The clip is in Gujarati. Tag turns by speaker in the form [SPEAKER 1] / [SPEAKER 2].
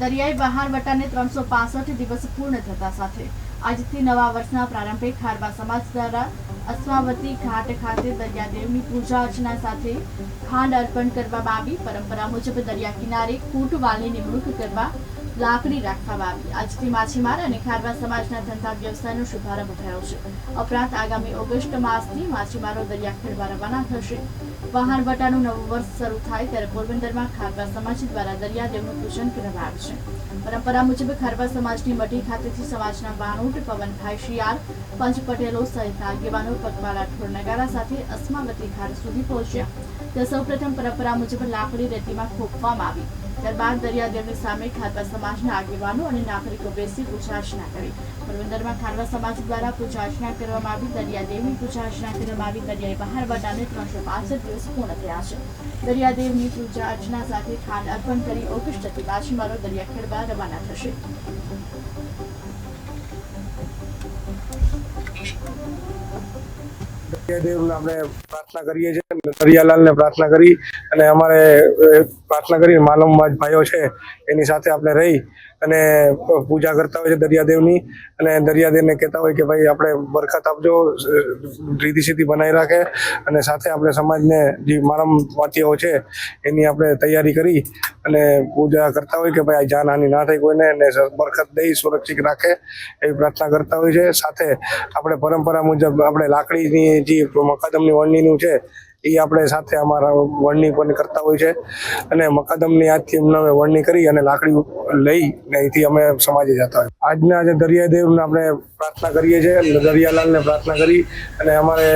[SPEAKER 1] દરિયાઈ વહાણવટાને ત્રણસો પાસઠ દિવસ પૂર્ણ થતા સાથે. આજથી નવા વર્ષના પ્રારંભે ખારવા સમાજ દ્વારા અસ્માવતી ઘાટ ખાતે દરિયાદેવની પૂજા અર્ચના સાથે ખાંડ અર્પણ કરવામાં આવી. પરંપરા મુજબ દરિયા કિનારે કૂટવાલની નિમણૂક કરવા લાકડી રાખવામાં આવી. આજથી માછીમાર અને ખારવા સમાજના ધંધા વ્યવસાયનો શુભારંભ થયો છે. ઉપરાંત આગામી ઓગસ્ટ માસથી માછીમારો દરિયા ખેડવા રવાના થશે. વહાણવટાનું નવું વર્ષ શરૂ થાય ત્યારે પોરબંદરમાં ખારવા સમાજ દ્વારા દરિયાદેવનું પૂજન કરવામાં આવે પરંપરા મુજબ ખારવા સમાજની મઢી ખાતેથી સમાજના બાણુટ પવનભાઈ શિયાળ પંચ પટેલો સહિત આગેવાનો પગમાં રાઠોડ નગારા સાથે અસ્માવતી ઘાટ સુધી પહોંચ્યા. ત્યાં સૌપ્રથમ પરંપરા મુજબ લાકડી રેતીમાં ખોપવામાં આવી. ત્યારબાદ દરિયાદેવની સામે ખારવા સમાજના આગેવાનો અને નાગરિકો બેસી પૂજાર્ચના કરી. પોરબંદરમાં ખારવા સમાજ દ્વારા પૂજાર્ચના કરવામાં આવી દરિયાદેવની પૂજા અર્ચના કરવામાં આવી, દરિયાઈ બહાર વટાને ત્રણસો પાસઠ દિવસ પૂર્ણ થયા છે. દરિયાદેવની પૂજા અર્ચના સાથે ખાંડ અર્પણ કરી ઓગસ્ટથી માછીમારો દરિયા ખેડવા રવાના થશે.
[SPEAKER 2] દરિયાદેવને આપણે પ્રાર્થના કરીએ છીએ. દરિયાલાલને પ્રાર્થના કરી અને અમારે પ્રાર્થના કરી. માલમબાજ ભાઈઓ છે, એની સાથે આપણે રહી અને પૂજા કરતા હોય છે દરિયાદેવની. અને દરિયાદેવને કહેતા હોય કે ભાઈ, આપણે બરખત આપજો રીતિ સીધી બનાવી રાખે અને સાથે આપણે સમાજને, જે મારમ વાતીઓ છે, એની આપણે તૈયારી કરી અને પૂજા કરતા હોય કે ભાઈ, આ જાનહાનિ ના થાય કોઈને અને બરખત દઈ સુરક્ષિત રાખે એવી પ્રાર્થના કરતા હોય છે. સાથે આપણે પરંપરા મુજબ આપણે લાકડીની જે મકાદમની વળણીનું છે, એ આપણે સાથે અમારા વણણી પણ કરતા હોય છે. અને મકાદમની આજથી અમને અમે વણણી કરી અને લાકડી લઈ ને અહીંથી અમે સમાજે જતા હોય. આજના આજે દરિયાદેવને આપણે પ્રાર્થના કરીએ છીએ, દરિયાલાલને પ્રાર્થના કરી અને અમારે